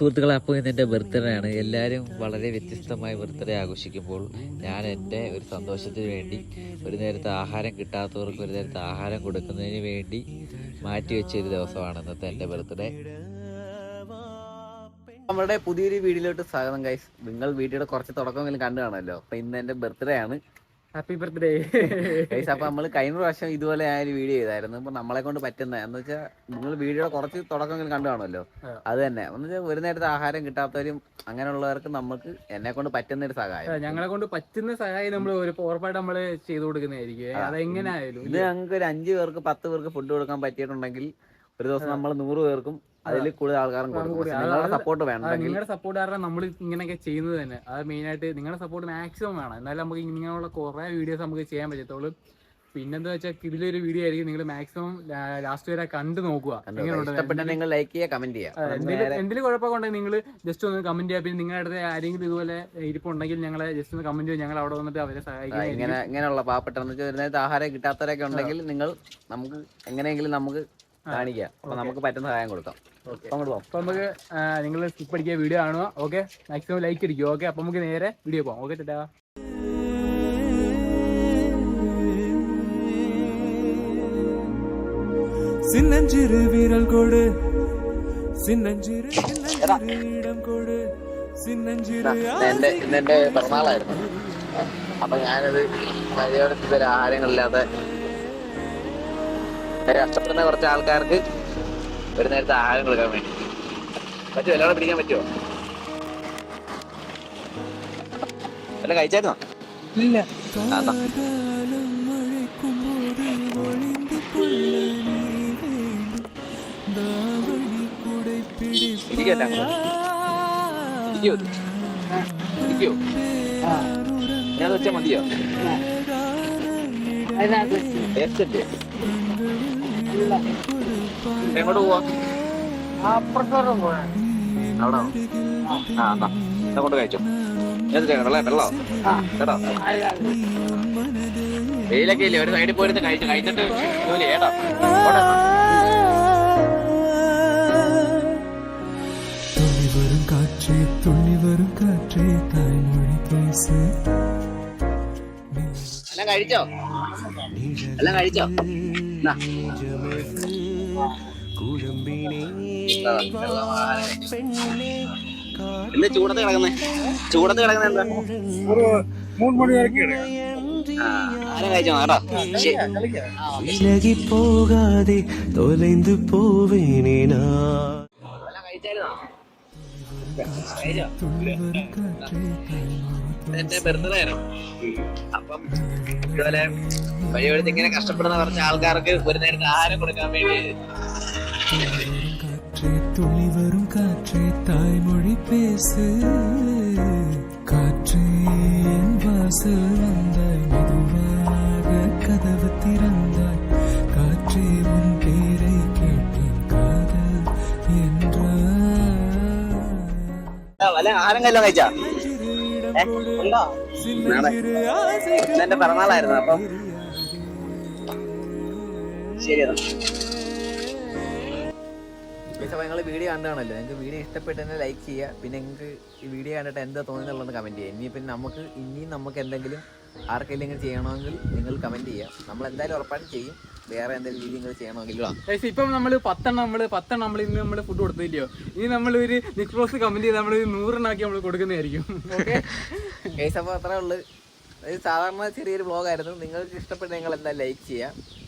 സുഹൃത്തുക്കളെ അപ്പോൾ ഇന്ന് എന്റെ ബർത്ത്ഡേ ആണ്. എല്ലാവരും വളരെ വ്യത്യസ്തമായ ബർത്ത്ഡേ ആഘോഷിക്കുമ്പോൾ ഞാൻ എന്റെ ഒരു സന്തോഷത്തിന് വേണ്ടി ഒരു നേരത്തെ ആഹാരം കിട്ടാത്തവർക്ക് ഒരു നേരത്തെ ആഹാരം കൊടുക്കുന്നതിന് വേണ്ടി മാറ്റി വെച്ച ഒരു ദിവസമാണ് ഇന്നത്തെ എന്റെ ബർത്ത്ഡേ. നമ്മുടെ പുതിയൊരു വീഡിയോയിലോട്ട് സ്വാഗതം ഗൈസ് നിങ്ങൾ വീഡിയോയുടെ കുറച്ച് തുടക്കമെങ്കിലും കണ്ടു കാണുമല്ലോ. അപ്പം ഇന്ന് എന്റെ ബർത്ത്ഡേ ആണ്. ഹാപ്പി ബർത്ത്ഡേ ഗൈസ് അപ്പൊ നമ്മൾ കഴിഞ്ഞ പ്രാവശ്യം ഇതുപോലെ ആ ഒരു വീഡിയോ ചെയ്തായിരുന്നു. ഇപ്പൊ നമ്മളെ കൊണ്ട് പറ്റുന്ന എന്ന് വെച്ചാൽ നിങ്ങൾ വീഡിയോയുടെ കുറച്ച് തുടക്കമെങ്കിലും കണ്ടു കാണുമല്ലോ. അത് തന്നെ. എന്ന് വെച്ചാൽ ഒരു നേരത്തെ ആഹാരം കിട്ടാത്തവരും അങ്ങനെയുള്ളവർക്ക് നമുക്ക് എന്നെ കൊണ്ട് പറ്റുന്ന ഒരു സഹായം. ഞങ്ങളെ കൊണ്ട് പറ്റുന്ന സഹായം നമ്മൾ ഒരു ഉറപ്പായിട്ട് നമ്മൾ ചെയ്തു കൊടുക്കുന്നതായിരിക്കും. ആ. അതെങ്ങനെ ആയാലും ഇത് ഞങ്ങൾക്ക് ഒരു അഞ്ചു പേർക്ക് പത്ത് പേർക്ക് ഫുഡ് കൊടുക്കാൻ പറ്റിയിട്ടുണ്ടെങ്കിൽ ഒരു ദിവസം നമ്മൾ നൂറ് പേർക്കും അതിൽ കൂടുതൽ ആൾക്കാരും നിങ്ങളുടെ സപ്പോർട്ട് വേണം നിങ്ങളുടെ സപ്പോർട്ട് കാരണം നമ്മൾ ഇങ്ങനെയൊക്കെ ചെയ്യുന്നത് തന്നെ. അത് മെയിൻ ആയിട്ട് നിങ്ങളുടെ സപ്പോർട്ട് മാക്സിമം വേണം. എന്നാലും നമുക്ക് ഇങ്ങനെയുള്ള കുറെ വീഡിയോസ് നമുക്ക് ചെയ്യാൻ പറ്റത്തുള്ളൂ. പിന്നെന്താ വെച്ചാൽ ഇതിലൊരു വീഡിയോ ആയിരിക്കും നിങ്ങൾ മാക്സിമം ലാസ്റ്റ് വരെ കണ്ടു നോക്കുക. നിങ്ങൾ ലൈക്ക് ചെയ്യുക കമന്റ് ചെയ്യുക. എന്തെങ്കിലും കുഴപ്പമൊക്കെ ഉണ്ടെങ്കിൽ നിങ്ങൾ ജസ്റ്റ് ഒന്ന് കമന്റ് ചെയ്യുക. പിന്നെ നിങ്ങളുടെ അടുത്ത് ആരെങ്കിലും ഇതുപോലെ ഇരിപ്പുണ്ടെങ്കിൽ ഞങ്ങളെ ജസ്റ്റ് ഒന്ന് കമന്റ് ചെയ്യുക. ഞങ്ങൾ അവിടെ വന്നിട്ട് അവരെ സഹായിക്കും ഇങ്ങനെ ഇങ്ങനെയുള്ള പാവപ്പെട്ട നേരത്തെ ആഹാരം കിട്ടാത്തവരൊക്കെ ഉണ്ടെങ്കിൽ നിങ്ങൾ നമുക്ക് എങ്ങനെയെങ്കിലും നമുക്ക് കാണിക്കാം അപ്പൊ നമുക്ക് പറ്റുന്ന സഹായം കൊടുക്കാം. അങ്ങോട്ട് പോകാം അപ്പൊ നമുക്ക് നിങ്ങൾ സ്കിപ്പ് അടിക്കുക വീഡിയോ കാണുക ഓക്കെ മാക്സിമം ലൈക്ക് അടിക്കുക ഓക്കെ അപ്പൊ നമുക്ക് നേരെ വീഡിയോ പോകാം ഓക്കെ ചേട്ടാ சின்னஞ்சிறு வீரல் கொடு சின்னஞ்சிறு சின்னஞ்சிறு இடம் கொடு சின்னஞ்சிறு എന്റെ ഇന്ന് എന്റെ പിറന്നാളായിരുന്നു അപ്പൊ ഞാനത് മര്യാദ ഇതുവരെ ആഹാരങ്ങളില്ലാതെ കഷ്ടപ്പെടുന്ന കുറച്ച് ആൾക്കാർക്ക് ഒരു നേരത്തെ ആഹാരം കൊടുക്കാൻ വേണ്ടി. പറ്റുമോ എല്ലാവരും പിടിക്കാൻ പറ്റുമോ അല്ല കഴിച്ചായിരുന്നോ? ഇല്ല. ഞാൻ വെച്ചാൽ മതിയോ? ടേസ്റ്റ് എങ്ങോട്ട് പോവാ അവിടെ ആ എന്നാ എന്നാ കൊണ്ട് കഴിച്ചോ ഞാൻ വെള്ളം വെള്ളോ കേട്ടോ വെയിലൊക്കെ ഇല്ലേ ഒരു സൈഡിൽ പോയിരുന്ന് കഴിച്ചു കഴിച്ചിട്ട് ജോലി കേട്ടോ പോട്ടെ എന്നാ. துள்ளி வரும் காற்றே துள்ளி வரும் காற்றே தாய்மொழி பேசு എല്ലാം കഴിച്ചോ എല്ലാം കഴിച്ചോ ഇന്ന് ചൂടത്ത് കിടക്കുന്നേ. ചൂടത്ത് കിടക്കുന്ന എന്താ? മൂന്ന് മണി വിലകി പോകാതെ പോവേനേനാ എന്റെ ബർത്ത്ഡേ ആയിരുന്നു അപ്പം ഇതുപോലെ വഴിയെടുത്ത് ഇങ്ങനെ കഷ്ടപ്പെടുന്ന കുറച്ച് ആൾക്കാർക്ക് ഒരു നേരത്തെ ആഹാരം കൊടുക്കാൻ വേണ്ടി காற்றே துளி வரும் காற்றே தாய்மொழி பேசு காற்றே ആ, വല്ല ആഹാരം കല്ലോ കഴിച്ചാ? ഉണ്ടോ? എന്റെ പിറന്നാളായിരുന്നു അപ്പം ശരി അപ്പോൾ നിങ്ങൾ വീഡിയോ കണ്ടാണല്ലോ നിങ്ങൾക്ക് വീഡിയോ ഇഷ്ടപ്പെട്ടെന്നെ ലൈക്ക് ചെയ്യുക. പിന്നെ നിങ്ങൾക്ക് ഈ വീഡിയോ കണ്ടിട്ട് എന്താ തോന്നുന്നുള്ളതെന്ന് കമന്റ് ചെയ്യുക. ഇനി പിന്നെ നമുക്ക് ഇനിയും നമുക്ക് എന്തെങ്കിലും ആർക്കെങ്കിലും ചെയ്യണമെങ്കിൽ നിങ്ങൾ കമന്റ് ചെയ്യുക. നമ്മൾ എന്തായാലും ഉറപ്പായിട്ട് ചെയ്യും. വേറെ എന്തെങ്കിലും രീതി നിങ്ങൾ ചെയ്യണമെങ്കിൽ ഇപ്പം നമ്മൾ പത്തെണ്ണം നമ്മൾ പത്തെണ്ണം നമ്മൾ ഇന്ന് നമ്മൾ ഫുഡ് കൊടുത്തില്ലയോ? ഇനി നമ്മൾ ഒരു നിക്രോസ് കമന്റ് ചെയ്ത് നമ്മൾ നൂറെണ്ണാക്കി നമ്മൾ കൊടുക്കുന്നതായിരിക്കും. ഓക്കെ കേസ് അപ്പോൾ അത്രേ ഉള്ളൂ. സാധാരണ ചെറിയൊരു ബ്ലോഗായിരുന്നു നിങ്ങൾക്ക് ഇഷ്ടപ്പെട്ട നിങ്ങൾ എന്താ ലൈക്ക് ചെയ്യുക.